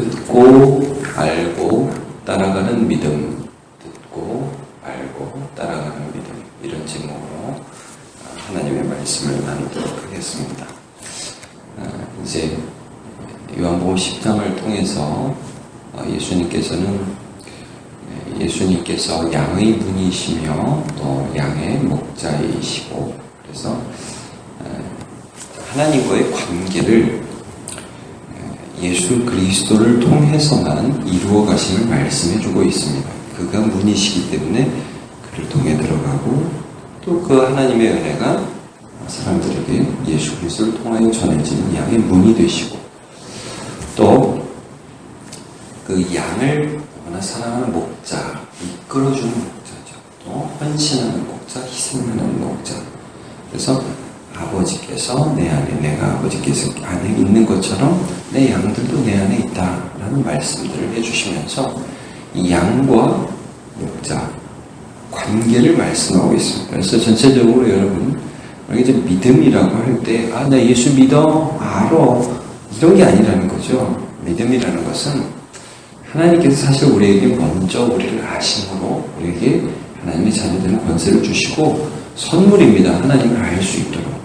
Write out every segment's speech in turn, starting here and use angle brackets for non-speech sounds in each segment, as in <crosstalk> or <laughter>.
듣고 알고 따라가는 믿음, 듣고 알고 따라가는 믿음 이런 제목으로 하나님의 말씀을 나누도록 하겠습니다. 아, 이제 요한복음 10장을 통해서 어, 예수님께서는 예수님께서 양의 분이시며 또 양의 목자이시고 그래서 하나님과의 관계를 예수 그리스도를 통해서만 이루어 가심을 말씀해 주고 있습니다. 그가 문이시기 때문에 그를 통해 들어가고 또 그 하나님의 은혜가 사람들에게 예수 그리스도를 통하여 전해지는 양의 문이 되시고 또 그 양을 너무나 사랑하는 목자, 이끌어주는 목자죠. 또 헌신하는 목자, 희생하는 목자. 그래서 아버지께서 내 안에, 내가 아버지께서 안에 있는 것처럼 내 양들도 내 안에 있다라는 말씀들을 해주시면서 이 양과 목자 관계를 말씀하고 있습니다. 그래서 전체적으로 여러분 이제 믿음이라고 할 때, 아, 나 예수 믿어, 알아. 이런 게 아니라는 거죠. 믿음이라는 것은 하나님께서 사실 우리에게 먼저 우리를 아심으로 우리에게 하나님의 자녀되는 권세를 주시고 선물입니다. 하나님을 알 수 있도록.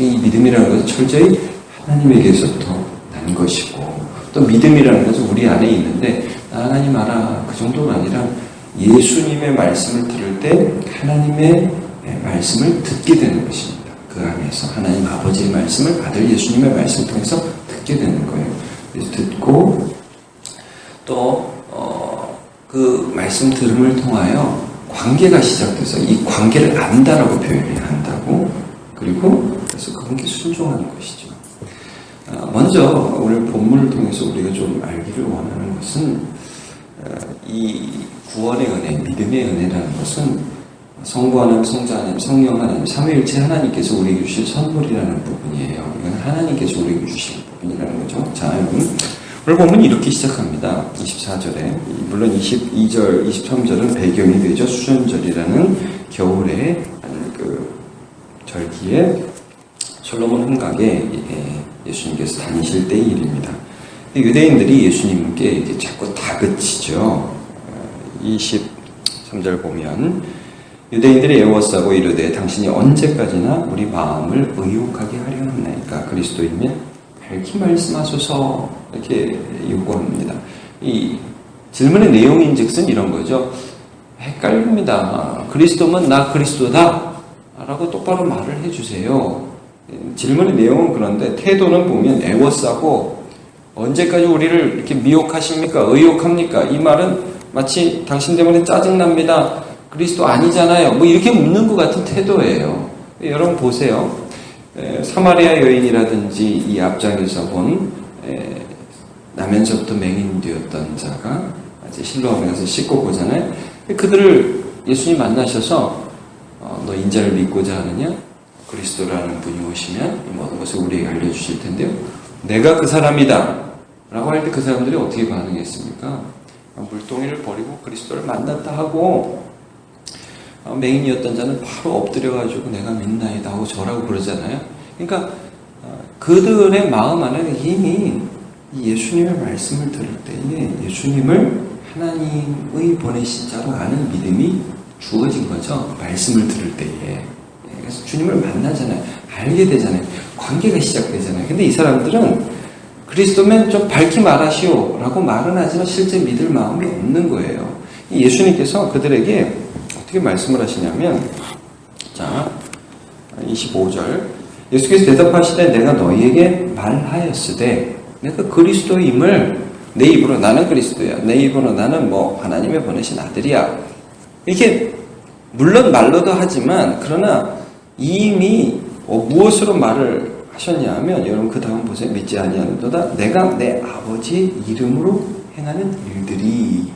이 믿음이라는 것은 철저히 하나님에게서부터 난 것이고 또 믿음이라는 것은 우리 안에 있는데 하나님 알아 그 정도가 아니라 예수님의 말씀을 들을 때 하나님의 말씀을 듣게 되는 것입니다. 그 안에서 하나님 아버지의 말씀을 아들 예수님의 말씀을 통해서 듣게 되는 거예요. 그래서 듣고 또, 어, 그 말씀 들음을 통하여 관계가 시작돼서 이 관계를 안다라고 표현을 한다고 그리고 그래서 그 관계 순종하는 것이죠. 어, 먼저 오늘 본문을 통해서 우리가 좀 알기를 원하는 것은 어, 이 구원의 은혜, 믿음의 은혜라는 것은 성부 하나님, 성자 하나님, 성령 하나님, 삼위일체 하나님께서 우리에게 주실 선물이라는 부분이에요. 이건 하나님께서 우리에게 주신 부분이라는 거죠. 자, 여러분. 오늘 보면 이렇게 시작합니다. 24절에. 물론 22절, 23절은 배경이 되죠. 수전절이라는 겨울의 그 절기에 솔로몬 흥각에 예수님께서 다니실 때의 일입니다. 유대인들이 예수님께 이제 자꾸 다그치죠. 23절 보면 유대인들이 애워싸고 이르되 당신이 언제까지나 우리 마음을 의혹하게 하려 합나이까 그리스도이면 밝히 말씀하소서 이렇게 요구합니다. 이 질문의 내용인 즉슨 이런 거죠. 헷갈립니다. 그리스도면 나 그리스도다. 라고 똑바로 말을 해주세요. 질문의 내용은 그런데 태도는 보면 애워싸고 언제까지 우리를 이렇게 미혹하십니까? 의혹합니까? 이 말은 마치 당신 때문에 짜증납니다. 그리스도 아니잖아요. 뭐 이렇게 묻는 것 같은 태도예요. 여러분 보세요. 사마리아 여인이라든지 이 앞장에서 본 나면서부터 맹인되었던 자가 이제 실로암에 가서 씻고 보잖아요. 그들을 예수님 만나셔서 어, 너 인자를 믿고자 하느냐? 그리스도라는 분이 오시면 이 모든 것을 우리에게 알려주실 텐데요. 내가 그 사람이다. 라고 할 때 그 사람들이 어떻게 반응했습니까? 물동이를 버리고 그리스도를 만났다 하고 어, 맹인이었던 자는 바로 엎드려가지고 내가 믿나이다 하고 저라고 그러잖아요. 그러니까 어, 그들의 마음 안에는 이미 예수님의 말씀을 들을 때에 예수님을 하나님의 보내신 자로 아는 믿음이 주어진 거죠. 말씀을 들을 때에. 예, 그래서 주님을 만나잖아요. 알게 되잖아요. 관계가 시작되잖아요. 근데 이 사람들은 그리스도면 좀 밝히 말하시오 라고 말은 하지만 실제 믿을 마음이 없는 거예요. 예수님께서 그들에게 어떻게 말씀을 하시냐면, 자, 25절. 예수께서 대답하시되 내가 너희에게 말하였으되 내가 그리스도임을 내 입으로 나는 그리스도야. 내 입으로 나는 뭐 하나님의 보내신 아들이야. 이렇게 물론 말로도 하지만 그러나 이미 어, 무엇으로 말을 하셨냐 하면 여러분 그 다음 보세요. 믿지 아니하는도다. 내가 내 아버지 이름으로 행하는 일들이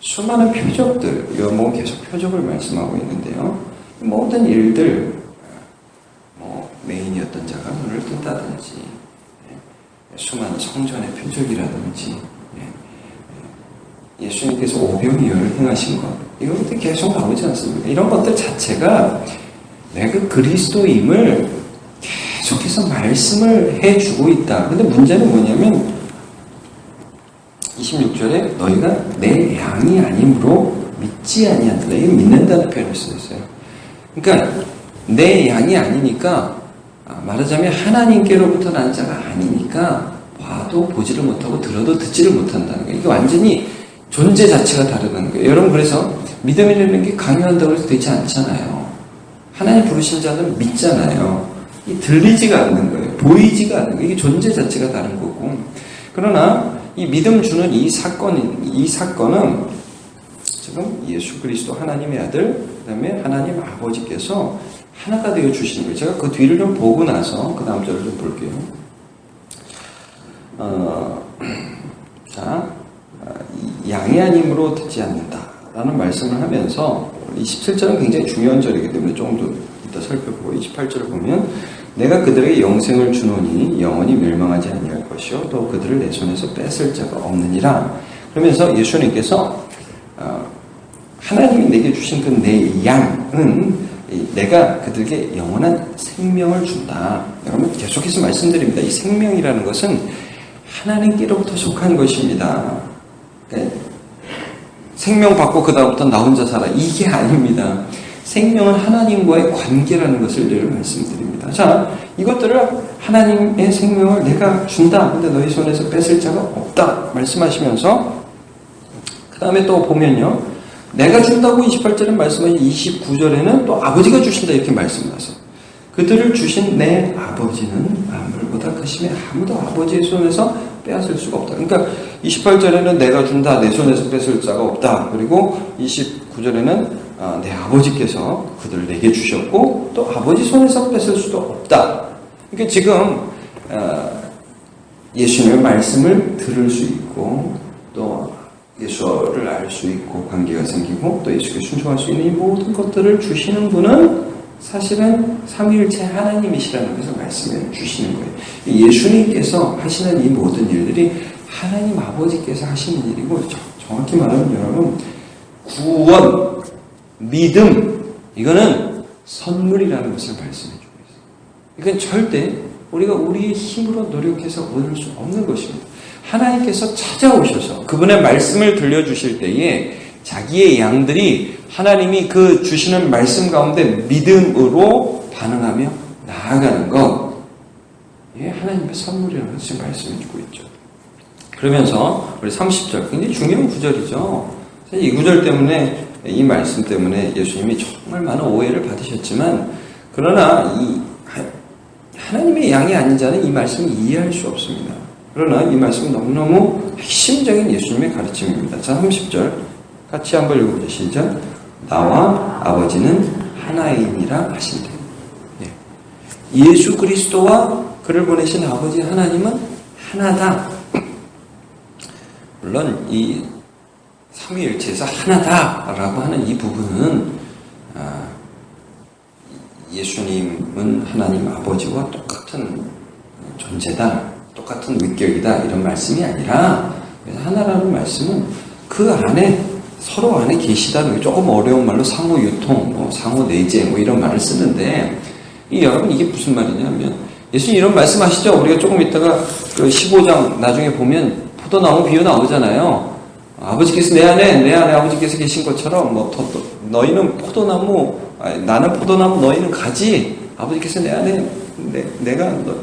수많은 표적들, 요목은 계속 표적을 말씀하고 있는데요. 모든 일들, 뭐 메인이었던 자가 눈을 뜬다든지 수많은 성전의 표적이라든지 예, 예수님께서 오병이어를 행하신 것 이것들 계속 나오지 않습니까? 이런 것들 자체가 내가 그리스도임을 계속해서 말씀을 해주고 있다. 근데 문제는 뭐냐면 26절에 너희가 내 양이 아니므로 믿지 아니한다. 이게 믿는다는 표현을 쓰였어요. 그러니까 내 양이 아니니까 아, 말하자면 하나님께로부터 난 자가 아니니까 봐도 보지를 못하고 들어도 듣지를 못한다는 거예요. 이게 완전히 존재 자체가 다르다는 거예요. 여러분 그래서 믿음이라는 게 강요한다고 해서 되지 않잖아요. 하나님 부르신 자는 믿잖아요. 이 들리지가 않는 거예요. 보이지가 않는 거예요. 이게 존재 자체가 다른 거고. 그러나 이 믿음 주는 이 사건, 이 사건은 지금 예수 그리스도 하나님의 아들, 그 다음에 하나님 아버지께서 하나가 되어 주시는 거예요. 제가 그 뒤를 좀 보고 나서 그 다음 절을 좀 볼게요. 어, <clears throat> 자, 양이 아님으로 듣지 않는다 라는 말씀을 하면서 27절은 굉장히 중요한 절이기 때문에 조금 더 이따 살펴보고 28절을 보면 내가 그들에게 영생을 주노니 영원히 멸망하지 아니할 것이요 또 그들을 내 손에서 뺏을 자가 없느니라 그러면서 예수님께서 어, 하나님이 내게 주신 그 내 양은 내가 그들에게 영원한 생명을 준다. 여러분 계속해서 말씀드립니다. 이 생명이라는 것은 하나님께로부터 속한 것입니다. 네. 생명 받고 그 다음부터 나 혼자 살아 이게 아닙니다. 생명은 하나님과의 관계라는 것을 늘 말씀드립니다. 자, 이것들을 하나님의 생명을 내가 준다. 근데 너희 손에서 뺏을 자가 없다. 말씀하시면서 그 다음에 또 보면요. 내가 준다고 28절에 말씀하신 29절에는 또 아버지가 주신다 이렇게 말씀하세요. 그들을 주신 내 아버지는 만물보다 크심에 아무도 아버지의 손에서 빼앗을 수가 없다. 그러니까 28절에는 내가 준다, 내 손에서 뺏을 자가 없다. 그리고 29절에는 아, 내 아버지께서 그들을 내게 주셨고 또 아버지 손에서 뺏을 수도 없다. 그러니까 지금 아, 예수님의 말씀을 들을 수 있고 또 예수를 알 수 있고 관계가 생기고 또 예수께 순종할 수 있는 이 모든 것들을 주시는 분은 사실은 삼위일체 하나님이시라는 것을 말씀해 주시는 거예요. 예수님께서 하시는 이 모든 일들이 하나님 아버지께서 하시는 일이고 정확히 말하면 여러분 구원, 믿음 이거는 선물이라는 것을 말씀해 주고 있어요. 이건 절대 우리가 우리의 힘으로 노력해서 얻을 수 없는 것입니다. 하나님께서 찾아오셔서 그분의 말씀을 들려주실 때에 자기의 양들이 하나님이 그 주시는 말씀 가운데 믿음으로 반응하며 나아가는 것. 이게 하나님의 선물이라는 것을 말씀해 주고 있죠. 그러면서 우리 30절 굉장히 중요한 구절이죠. 이 구절 때문에 이 말씀 때문에 예수님이 정말 많은 오해를 받으셨지만 그러나 이 하나님의 양이 아닌 자는 이 말씀을 이해할 수 없습니다. 그러나 이 말씀은 너무너무 핵심적인 예수님의 가르침입니다. 자, 30절 같이 한번 읽어보죠. 시작. 나와 아버지는 하나이니라 하신대. 예. 예수 그리스도와 그를 보내신 아버지 하나님은 하나다. 물론 이 삼위일체에서 하나다라고 하는 이 부분은 아, 예수님은 하나님 아버지와 똑같은 존재다, 똑같은 위격이다 이런 말씀이 아니라 하나라는 말씀은 그 안에 서로 안에 계시다는 게 조금 어려운 말로 상호 유통, 뭐 상호 내재 뭐 이런 말을 쓰는데 이 여러분 이게 무슨 말이냐면 예수님 이런 말씀하시죠. 우리가 조금 있다가 그 15장 나중에 보면 포도나무 비유 나오잖아요. 아버지께서 내 안에 내 안에 아버지께서 계신 것처럼 뭐 더, 더, 너희는 포도나무 아니, 나는 포도나무 너희는 가지 아버지께서 내 안에 내, 내가 너,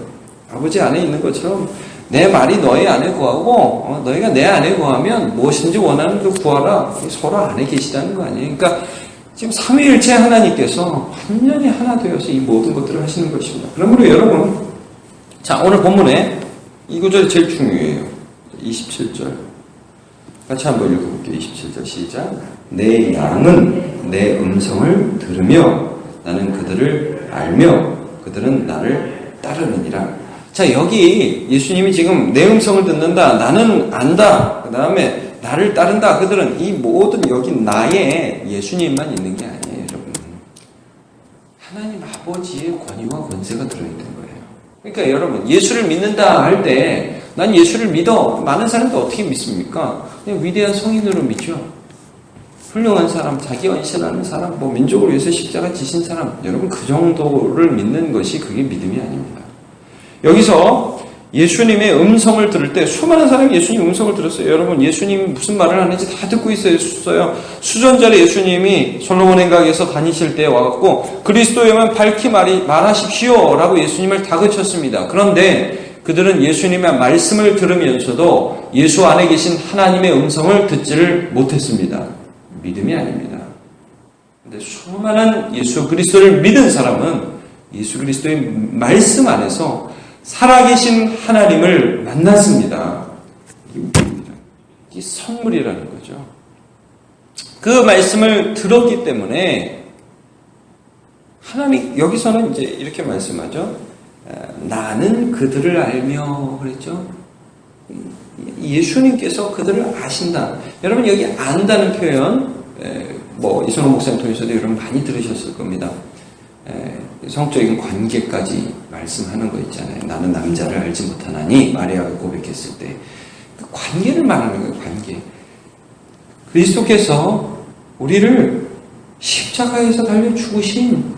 아버지 안에 있는 것처럼 내 말이 너희 안에 구하고 어, 너희가 내 안에 구하면 무엇인지 원하는 그 구하라 서로 안에 계시다는 거 아니에요. 그러니까 지금 삼위일체 하나님께서 완전히 하나 되어서 이 모든 것들을 하시는 것입니다. 그러므로 여러분 자 오늘 본문에 이 구절이 제일 중요해요. 27절 같이 한번 읽어볼게요. 27절 시작 내 양은 내 음성을 들으며 나는 그들을 알며 그들은 나를 따르느니라 자, 여기 예수님이 지금 내 음성을 듣는다. 나는 안다. 그 다음에 나를 따른다. 그들은 이 모든 여기 나에 예수님만 있는 게 아니에요, 여러분. 하나님 아버지의 권위와 권세가 들어있는 거예요. 그러니까 여러분, 예수를 믿는다 할 때, 난 예수를 믿어. 많은 사람도 어떻게 믿습니까? 그냥 위대한 성인으로 믿죠. 훌륭한 사람, 자기 헌신하는 사람, 뭐 민족을 위해서 십자가 지신 사람, 여러분 그 정도를 믿는 것이 그게 믿음이 아닙니다. 여기서 예수님의 음성을 들을 때 수많은 사람이 예수님 음성을 들었어요. 여러분 예수님이 무슨 말을 하는지 다 듣고 있어요. 수전자리 예수님이 솔로몬 행각에서 다니실 때 와갖고 그리스도에만 밝히 말이, 말하십시오라고 예수님을 다그쳤습니다. 그런데 그들은 예수님의 말씀을 들으면서도 예수 안에 계신 하나님의 음성을 듣지를 못했습니다. 믿음이 아닙니다. 근데 수많은 예수 그리스도를 믿은 사람은 예수 그리스도의 말씀 안에서 살아계신 하나님을 만났습니다. 이 선물이라는 거죠. 그 말씀을 들었기 때문에 하나님 여기서는 이제 이렇게 말씀하죠. 나는 그들을 알며 그랬죠. 예수님께서 그들을 아신다. 여러분 여기 안다는 표현 뭐 이선호 목사님 통해서도 여러분 많이 들으셨을 겁니다. 성적인 관계까지 말씀하는 거 있잖아요. 나는 남자를 알지 못하나니 마리아가 고백했을 때 그 관계를 말하는 거예요. 관계. 그리스도께서 우리를 십자가에서 달려 죽으신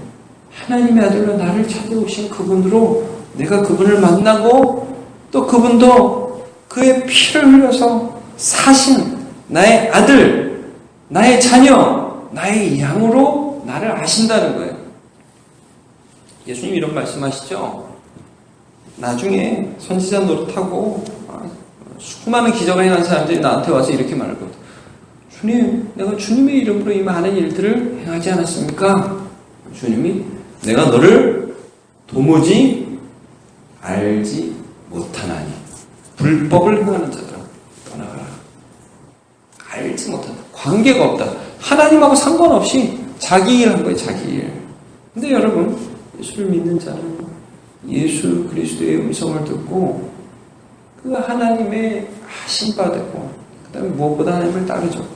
하나님의 아들로 나를 찾아오신 그분으로 내가 그분을 만나고 또 그분도 그의 피를 흘려서 사신 나의 아들, 나의 자녀, 나의 양으로 나를 아신다는 거예요. 예수님 이런 말씀하시죠. 나중에 선지자 노릇하고 아, 수많은 기적을 행한 사람들이 나한테 와서 이렇게 말할 거다. 주님, 내가 주님의 이름으로 이 많은 일들을 행하지 않았습니까? 주님이 내가 너를 도무지 알지 못하나니 불법을 행하는 자들아 떠나가라. 알지 못한다. 관계가 없다. 하나님하고 상관없이 자기 일 한 거예요, 자기 일. 근데 여러분, 예수를 믿는 자는 예수 그리스도의 음성을 듣고 그 하나님의 하신 바 되고 그 다음에 무엇보다 하나님을 따르죠.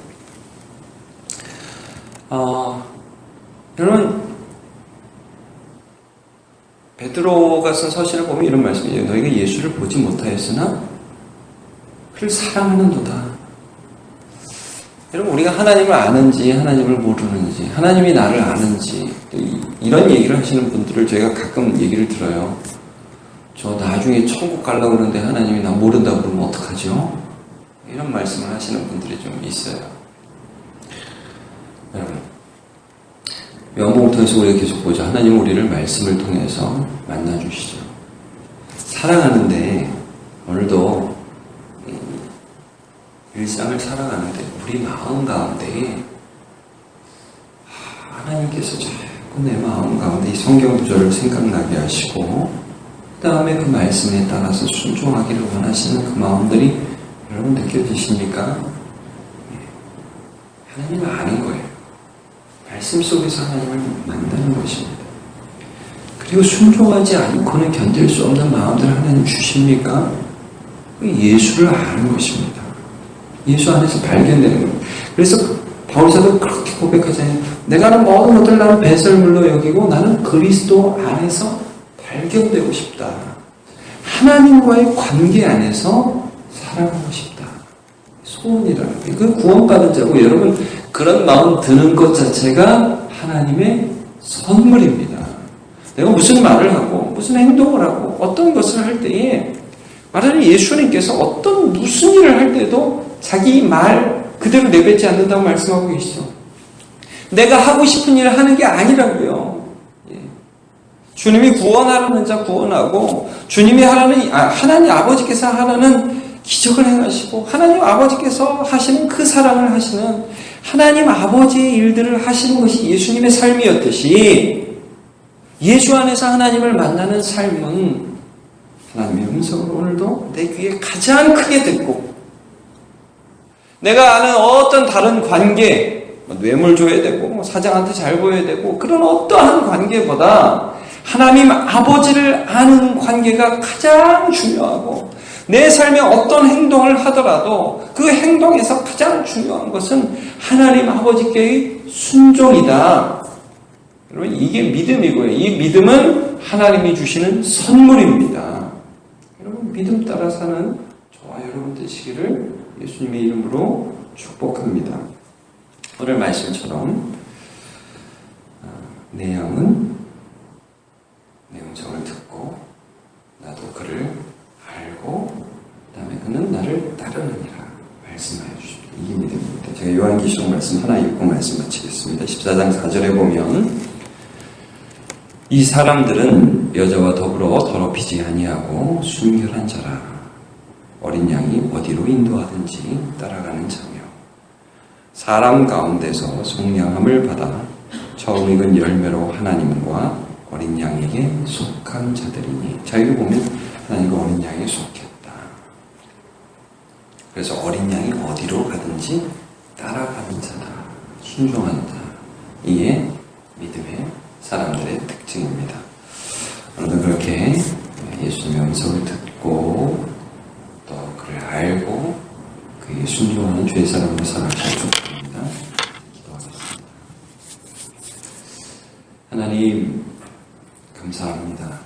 아, 여러분 베드로가 쓴 서신을 보면 이런 말씀이에요. 너희가 예수를 보지 못하였으나 그를 사랑하는도다. 여러분 우리가 하나님을 아는지 하나님을 모르는지 하나님이 나를 아는지 이런 얘기를 하시는 분들을 저희가 가끔 얘기를 들어요. 저 나중에 천국 가려고 그러는데 하나님이 나 모른다고 그러면 어떡하죠? 이런 말씀을 하시는 분들이 좀 있어요. 여러분 통해서 우리가 계속 보죠. 하나님 우리를 말씀을 통해서 만나주시죠. 사랑하는데 오늘도 일상을 살아가는데 우리 마음 가운데 하나님께서 자꾸 내 마음 가운데 이 성경 구절을 생각나게 하시고 그 다음에 그 말씀에 따라서 순종하기를 원하시는 그 마음들이 여러분 느껴지십니까? 예. 하나님을 아는 거예요. 말씀 속에서 하나님을 만나는 것입니다. 그리고 순종하지 않고는 견딜 수 없는 마음들을 하나님 주십니까? 그 예수를 아는 것입니다. 예수 안에서 발견되는 거예요. 그래서 바울사도 그렇게 고백하잖아요. 내가 하는 모든 것들 나는 배설물로 여기고 나는 그리스도 안에서 발견되고 싶다. 하나님과의 관계 안에서 살아가고 싶다. 소원이라는 거예요. 그 구원받은 자고 여러분 그런 마음 드는 것 자체가 하나님의 선물입니다. 내가 무슨 말을 하고 무슨 행동을 하고 어떤 것을 할 때에 말하는 예수님께서 어떤 무슨 일을 할 때도 자기 말 그대로 내뱉지 않는다고 말씀하고 계시죠. 내가 하고 싶은 일을 하는 게 아니라고요. 예. 주님이 구원하라는 자 구원하고 주님이 하라는 아, 하나님 아버지께서 하라는 기적을 행하시고 하나님 아버지께서 하시는 그 사랑을 하시는 하나님 아버지의 일들을 하시는 것이 예수님의 삶이었듯이 예수 안에서 하나님을 만나는 삶은 하나님의 음성을 오늘도 내 귀에 가장 크게 듣고 내가 아는 어떤 다른 관계, 뭐 뇌물 줘야 되고, 뭐 사장한테 잘 보여야 되고, 그런 어떠한 관계보다 하나님 아버지를 아는 관계가 가장 중요하고, 내 삶에 어떤 행동을 하더라도 그 행동에서 가장 중요한 것은 하나님 아버지께의 순종이다. 여러분, 이게 믿음이고요. 이 믿음은 하나님이 주시는 선물입니다. 여러분, 믿음 따라 사는 저와 여러분 되시기를 예수님의 이름으로 축복합니다. 오늘 말씀처럼 아, 내 영은 내 음성을 듣고 나도 그를 알고 그다음에 그는 나를 따르느니라 말씀하여 주시기 이게 됩니다. 제가 요한기시록 말씀 하나 읽고 말씀 마치겠습니다. 14장 4절에 보면 이 사람들은 여자와 더불어 더럽히지 아니하고 순결한 자라 어린 양이 어디로 인도하든지 따라가는 자며 사람 가운데서 속량함을 받아 처음 익은 열매로 하나님과 어린 양에게 속한 자들이니 자 여기 보면 하나님과 어린 양에 속했다. 그래서 어린 양이 어디로 가든지 따라가는 자다. 순종한 자. 이게 믿음의 사람들의 특징입니다. 오늘도 그렇게 예수님의 음성을 듣고 또 그를 알고 그에 순종하는 주의 사람으로 살아가시길 축복합니다. 기도하겠습니다. 하나님 감사합니다.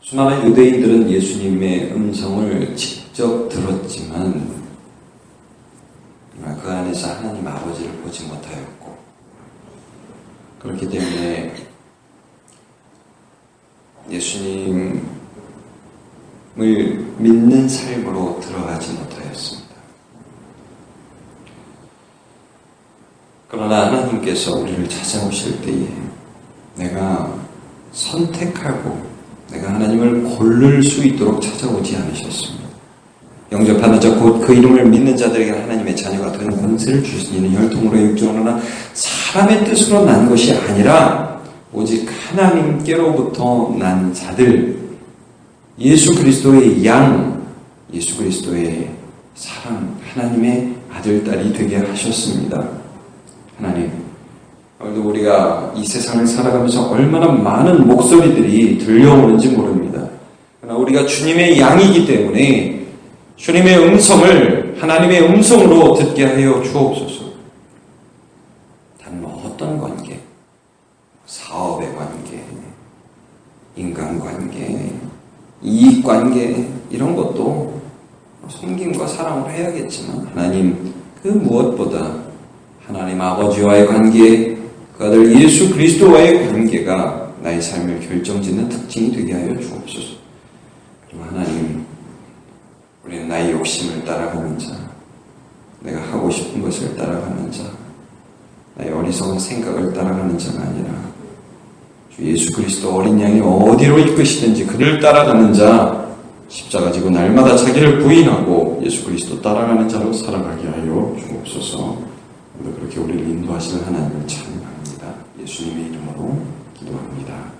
수많은 유대인들은 예수님의 음성을 직접 들었지만 그 안에서 하나님 아버지를 보지 못하였고 그렇기 때문에 예수님 을 믿는 삶으로 들어가지 못하였습니다. 그러나 하나님께서 우리를 찾아오실 때에 내가 선택하고 내가 하나님을 고를 수 있도록 찾아오지 않으셨습니다. 영접하는 자 곧 그 이름을 믿는 자들에게 하나님의 자녀가 되는 권세를 주시는 혈통으로 육정하나 사람의 뜻으로 난 것이 아니라 오직 하나님께로부터 난 자들 예수 그리스도의 양 예수 그리스도의 사랑 하나님의 아들 딸이 되게 하셨습니다. 하나님 오늘도 우리가 이 세상을 살아가면서 얼마나 많은 목소리들이 들려오는지 모릅니다. 그러나 우리가 주님의 양이기 때문에 주님의 음성을 하나님의 음성으로 듣게 하여 주옵소서. 단 뭐 어떤 관계, 사업의 관계, 인간관계, 이익관계 이런 것도 섬김과 사랑으로 해야겠지만 하나님 그 무엇보다 하나님 아버지와의 관계, 그 아들 예수 그리스도와의 관계가 나의 삶을 결정짓는 특징이 되게 하여 주옵소서. 그리고 하나님 우리는 나의 욕심을 따라가는 자, 내가 하고 싶은 것을 따라가는 자, 나의 어리석은 생각을 따라가는 자가 아니라 주 예수 그리스도 어린 양이 어디로 이끄시든지 그를 따라가는 자, 십자가 지고 날마다 자기를 부인하고 예수 그리스도 따라가는 자로 살아가게 하여 주옵소서. 그렇게 우리를 인도하시는 하나님을 찬양합니다. 예수님의 이름으로 기도합니다.